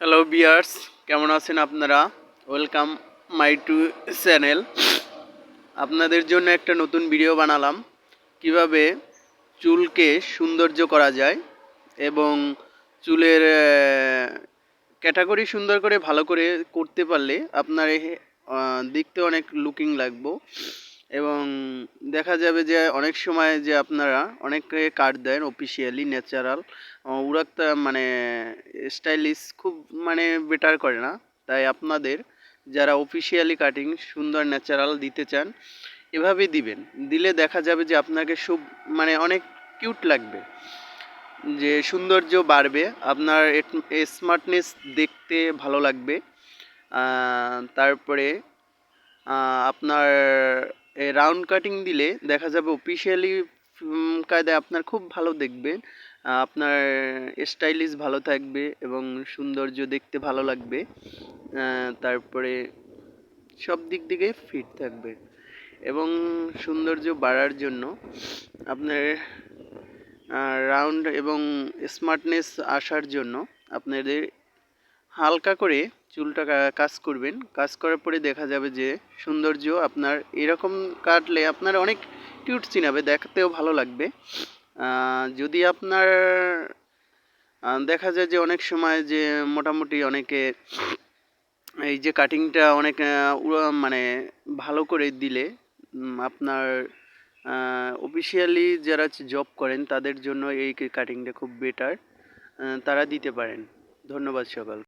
Hello বিয়ার্স কেমন আছেন আপনারা? ওয়েলকাম মাই টু চ্যানেল আপনাদের জন্য একটা নতুন ভিডিও বানালাম। কীভাবে চুলকে সৌন্দর্য করা যায় এবং চুলের ক্যাটাগরি সুন্দর করে ভালো করে করতে পারলে আপনার দেখতে অনেক লুকিং লাগবো। এবং দেখা যাবে যে অনেক সময় যে আপনারা অনেকে কাট দেন অফিসিয়ালি ন্যাচারাল উড়াকটা মানে স্টাইলিশ খুব মানে বেটার করে না। তাই আপনাদের যারা অফিসিয়ালি কাটিং সুন্দর ন্যাচারাল দিতে চান, এভাবেই দিবেন। দিলে দেখা যাবে যে আপনাকে খুব মানে অনেক কিউট লাগবে। যে সৌন্দর্য বাড়বে, আপনার স্মার্টনেস দেখতে ভালো লাগবে। তারপরে আপনার রাউন্ড কাটিং দিলে দেখা যাবে অফিসিয়ালি কায়দায় আপনার খুব ভালো দেখবেন আপনার স্টাইলিশ ভালো থাকবে এবং সৌন্দর্য দেখতে ভালো লাগবে তারপরে সব দিক থেকে ফিট থাকবে এবং সৌন্দর্য বাড়ার জন্য আপনার রাউন্ড এবং স্মার্টনেস আসার জন্য আপনাদের হালকা করে চুলটা কাজ করবেন। কাজ করার পরে দেখা যাবে যে সৌন্দর্য আপনার এরকম কাটলে আপনার অনেক কিউট চিনাবে দেখতেও ভালো লাগবে। যদি আপনার দেখা যায় যে অনেক সময় যে মোটামুটি অনেকে এই যে কাটিংটা অনেক মানে ভালো করে দিলে আপনার অফিসিয়ালি যারা জব করেন তাদের জন্য এই কাটিংটা খুব বেটার তারা দিতে পারেন। ধন্যবাদ সকল